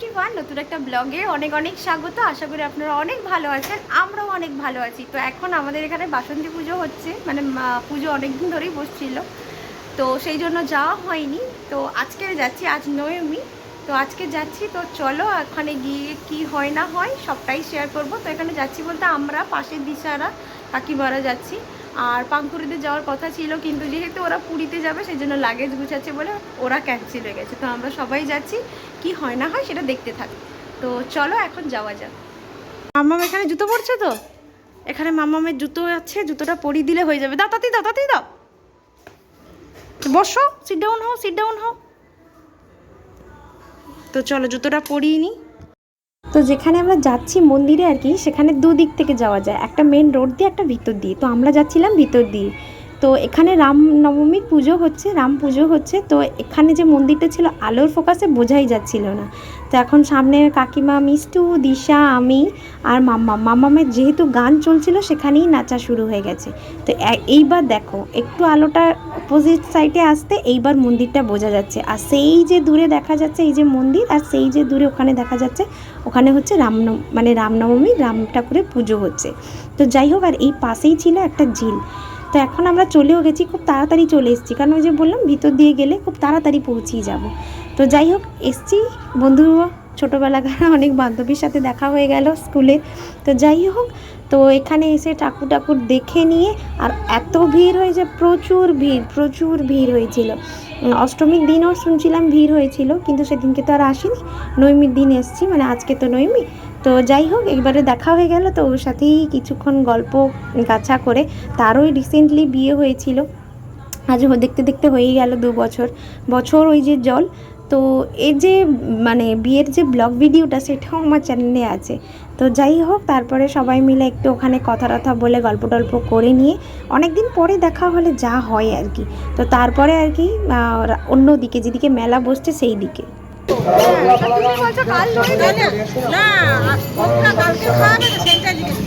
Everyone নতুন একটা ব্লগে অনেক অনেক স্বাগত। আশা করি আপনারা অনেক ভালো আছেন, আমরাও অনেক ভালো আছি। তো এখন আমাদের এখানে বাসন্তী পুজো হচ্ছে মানে পুজো অনেক দিন ধরেই বসছিল। তো সেই জন্য যাওয়া হয়নি। তো আজকে যাচ্ছি, আজ নয়মি তো আজকে যাচ্ছি, তো চলো ওখানে গিয়ে কি হয় না হয় সবটাই শেয়ার করব। তো এখানে যাচ্ছি বলতে আমরা, পাশের দিশারা কাকিমারা যাচ্ছি। আর পাঙ্কুড়িতে যাওয়ার কথা ছিল, কিন্তু যেহেতু ওরা পুরীতে যাবে সেই জন্য লাগেজ গুছাচ্ছে বলে ওরা ক্যান্সেল হয়ে গেছে। তো আমরা সবাই যাচ্ছি, কি হয় না হয় সেটা দেখতে থাকি। তো চলো এখন যাওয়া যাক। মাম্মাম এখানে জুতো পরছে তো? এখানে মাম্মামের জুতো আছে, জুতোটা পরিয়ে দিলে হয়ে যাবে। দাও, তাতি দাও, তাতি বসো সিট ডাউন হও সিট ডাউন হও। তো চলো জুতোটা পরিয়ে নিই তো যেখানে আমরা যাচ্ছি মন্দিরে আর কি, সেখানে দুদিক থেকে যাওয়া যায়। একটা মেন রোড দিয়ে, একটা ভিতর দিয়ে। তো আমরা যাচ্ছিলাম ভিতর দিয়ে। তো এখানে রাম নবমীর পুজো হচ্ছে, রাম পুজো হচ্ছে। তো এখানে যে মন্দিরটা ছিল, আলোর ফোকাসে বোঝাই যাচ্ছিল না। তো এখন সামনে কাকিমা মিষ্টু, দিশা, আমি আর মাম্মা। মাম্মামের যেহেতু গান চলছিল, সেখানেই নাচা শুরু হয়ে গেছে। তো এইবার দেখো, একটু আলোটা অপোজিট সাইডে আসতে এইবার মন্দিরটা বোঝা যাচ্ছে। আর সেই যে দূরে দেখা যাচ্ছে, এই যে মন্দির, আর সেই যে দূরে ওখানে দেখা যাচ্ছে, ওখানে হচ্ছে রামন মানে রামনবমী রাম ঠাকুরের পুজো হচ্ছে। তো যাই হোক, আর এই পাশেই ছিল একটা ঝিল। তো এখন আমরা চলেও গেছি, খুব তাড়াতাড়ি চলে এসেছি। কারণ ওই যে বললাম, ভিতর দিয়ে গেলে খুব তাড়াতাড়ি পৌঁছিয়ে যাব। তো যাই হোক, এসছি। বন্ধু, ছোটোবেলাকার অনেক বান্ধবীর সাথে দেখা হয়ে গেল স্কুলে। তো যাই হোক, তো এখানে এসে ঠাকুর ঠাকুর দেখে নিয়ে, আর এত ভিড় হয়েছে, প্রচুর ভিড় প্রচুর ভিড় হয়েছিল। অষ্টমীর দিনও শুনছিলাম ভিড় হয়েছিল, কিন্তু সেদিনকে তো আর আসিনি। নৈমির দিন এসছি মানে আজকে তো নৈমি। তো যাই হোক একবারে দেখা হয়ে গেল। তো ওর সাথেই কিছুক্ষণ গল্প গাছা করে তারও রিসেন্টলি বিয়ে হয়েছিল। আজ দেখতে দেখতে হয়েই গেল দু বছর। বছর ওই যে জল। তো এই যে মানে বিয়ের যে ব্লগ ভিডিওটা, সেটাও আমার চ্যানেলে আছে। তো যাই হোক, তারপরে সবাই মিলে একটু ওখানে কথা টথা বলে গল্প টল্প করে নিয়ে অনেক দিন পরে দেখা হলে যা হয় আর কি। তো তারপরে আর কি অন্য দিকে যেদিকে মেলা বসছে সেই দিকে না কালকে খাওয়াবে তো সেইটা জিজ্ঞেস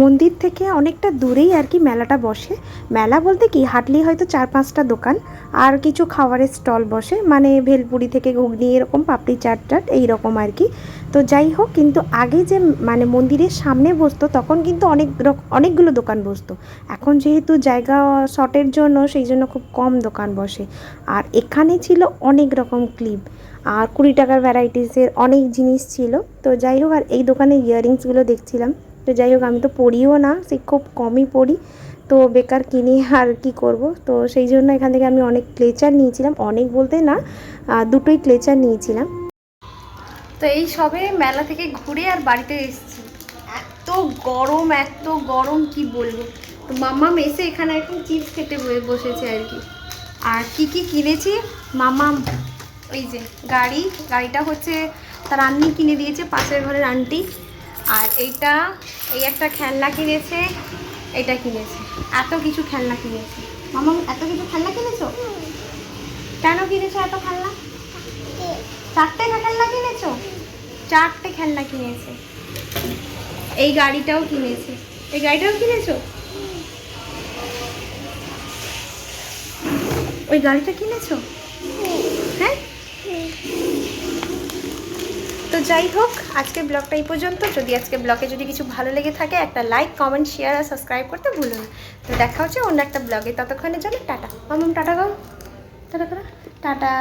মন্দির থেকে অনেকটা দূরেই আর কি মেলাটা বসে। মেলা বলতে কি হাটলি হয়তো চার পাঁচটা দোকান আর কিছু খাবারের স্টল বসে। মানে ভেলপুরি থেকে ঘুগনি, এরকম পাপড়ি, চাট টাট, এইরকম আর কি। তো যাই হোক, কিন্তু আগে যে মানে মন্দিরের সামনে বসতো, তখন কিন্তু অনেক অনেকগুলো দোকান বসতো। এখন যেহেতু জায়গা শর্টের জন্য, সেই জন্য খুব কম দোকান বসে। আর এখানে ছিল অনেক রকম ক্লিপ। আর কুড়ি টাকার ভ্যারাইটিসের অনেক জিনিস ছিল। তো যাই হোক, আর এই দোকানে ইয়াররিংসগুলো দেখছিলাম। তো যাই হোক, আমি তো পড়িও না, সে খুব কমই পড়ি। তো বেকার কিনে আর কি করব? তো সেই জন্য এখান থেকে আমি অনেক ক্লেচার নিয়েছিলাম, অনেক বলতে না দুটোই ক্লেচার নিয়েছিলাম। তো এই সবে মেলা থেকে ঘুরে আর বাড়িতে এসেছি। এত গরম এত গরম, কি বলব? তো মাম্মা এসে এখানে এখন চিপস খেতে বসেছে আর কি। আর কি কি কিনেছি? মামা ওই যে গাড়ি, গাড়িটা হচ্ছে তার আন্নি কিনে দিয়েছে, পাশের ঘরের আন্টি। আর এইটা এই একটা খেলনা কিনেছে এটা কিনেছে। এত কিছু খেলনা কিনেছে। মামা এত কিছু খেলনা কিনেছো? কেন কিনেছো এত খেলনা? চারটে খেলনা কিনেছো? চারটে খেলনা কিনেছে। এই গাড়িটাও কিনেছে। এই গাড়িটাও কিনেছো? ওই গাড়িটা কিনেছো? হ্যাঁ? যাই হোক আজকে ব্লগটা এই পর্যন্ত। যদি আজকে ব্লগে যদি কিছু ভালো লেগে থাকে, একটা লাইক কমেন্ট শেয়ার আর সাবস্ক্রাইব করতে ভুলো না। তো দেখা হচ্ছে অন্য একটা ব্লগে। ততক্ষণের জন্য টাটা। কম টাটা গো। টাটা। টাটা।